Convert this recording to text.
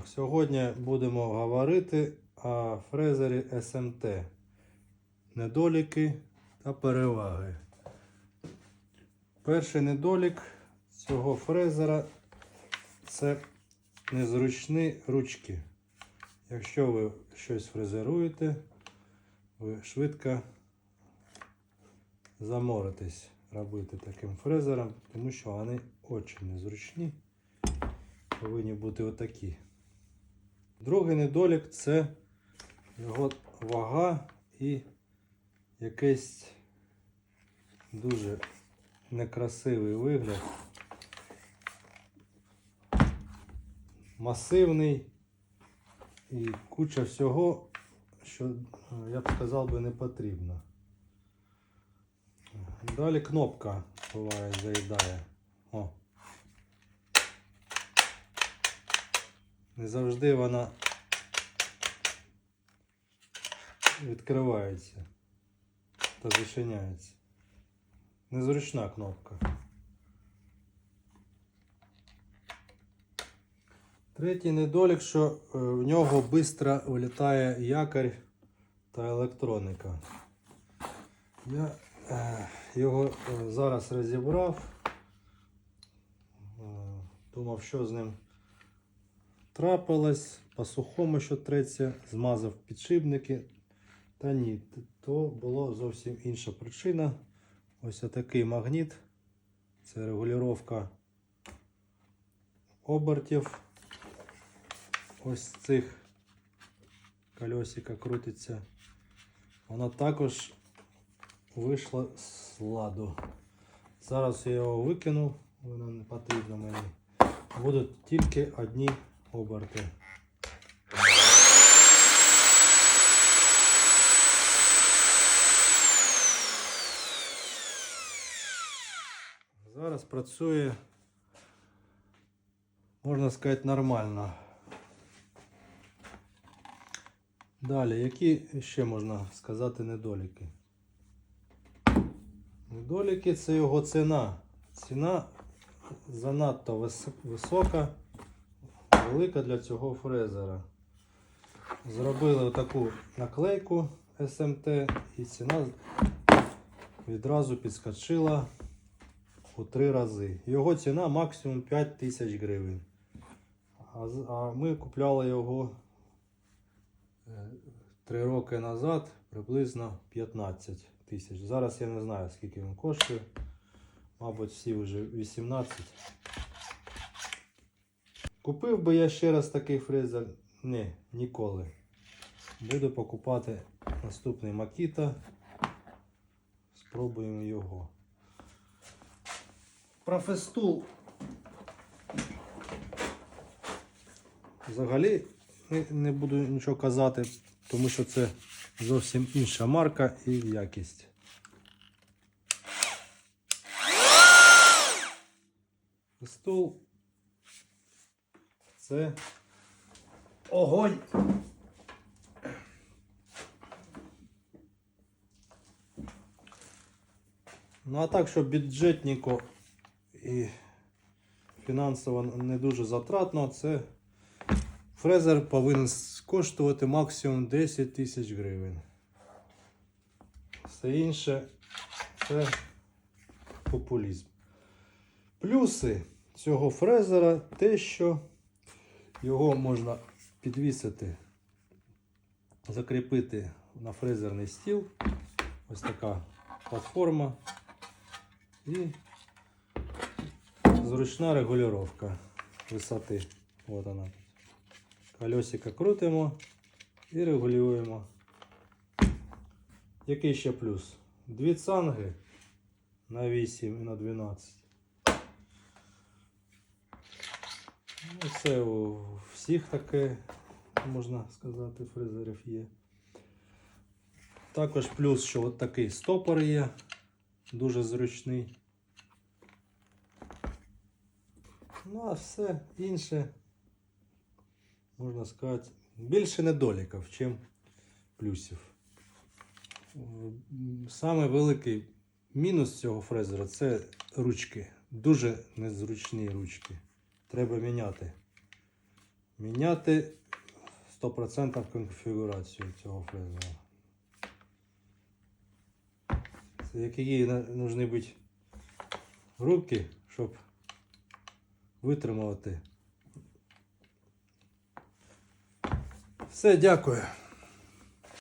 Так, сьогодні будемо говорити о фрезері СМТ. Недоліки та переваги. Перший недолік цього фрезера це незручні ручки. Якщо ви щось фрезеруєте, ви швидко заморитесь робити таким фрезером, тому що вони дуже незручні. Повинні бути отакі. Другий недолік це його вага і якийсь дуже некрасивий вигляд. Масивний і куча всього, що я б сказав би не потрібно. Далі кнопка буває заїдає. О. Не завжди вона відкривається та зачиняється. Незручна кнопка. Третій недолік, що е, в нього швидко вилітає якорь та електроніка. Я е, його е, зараз розібрав. Думав, що з ним трапилось, по сухому що треться, змазав підшипники. Та ні, то була зовсім інша причина. Ось такий магніт. Це регулювання обертів. Ось цих колесика крутиться. Воно також вийшло з ладу. Зараз я його викину, воно не потрібно мені. Будуть тільки одні оберти. Зараз працює, можна сказати, нормально. Далі, які ще можна сказати недоліки? Недоліки це його ціна. Ціна занадто висока, велика для цього фрезера. Зробили таку наклейку SMT і ціна відразу підскочила у три рази. Його ціна максимум 5 тисяч гривень. А, ми купляли його е, три роки назад приблизно 15 тисяч. Зараз я не знаю, скільки він коштує. Мабуть, всі вже 18. Купив би я ще раз такий фрезер? Ні, ніколи. Буду покупати наступний Makita. Спробуємо його. Профестул. Взагалі не, буду нічого казати, тому що це зовсім інша марка і якість. Стул це огонь. Ну а так, щоб бюджетніко і фінансово не дуже затратно, це фрезер повинен коштувати максимум 10 тисяч гривень. Все інше це популізм. Плюси цього фрезера те, що його можна підвісити, закріпити на фрезерний стіл. Ось така платформа і зручна регулювання висоти. От вона. Колесико крутимо і регулюємо. Який ще плюс? Дві цанги на 8 і на 12. Ну, це у всіх таке, можна сказати, фрезерів є. Також плюс, що от такий стопор є, дуже зручний. Ну, а все інше, можна сказати, більше недоліків, ніж плюсів. Саме великий мінус цього фрезера це ручки. Дуже незручні ручки. Треба міняти. міняти 100% конфігурацію цього фрезера. Які повинні бути руки, щоб витримувати. Все, дякую.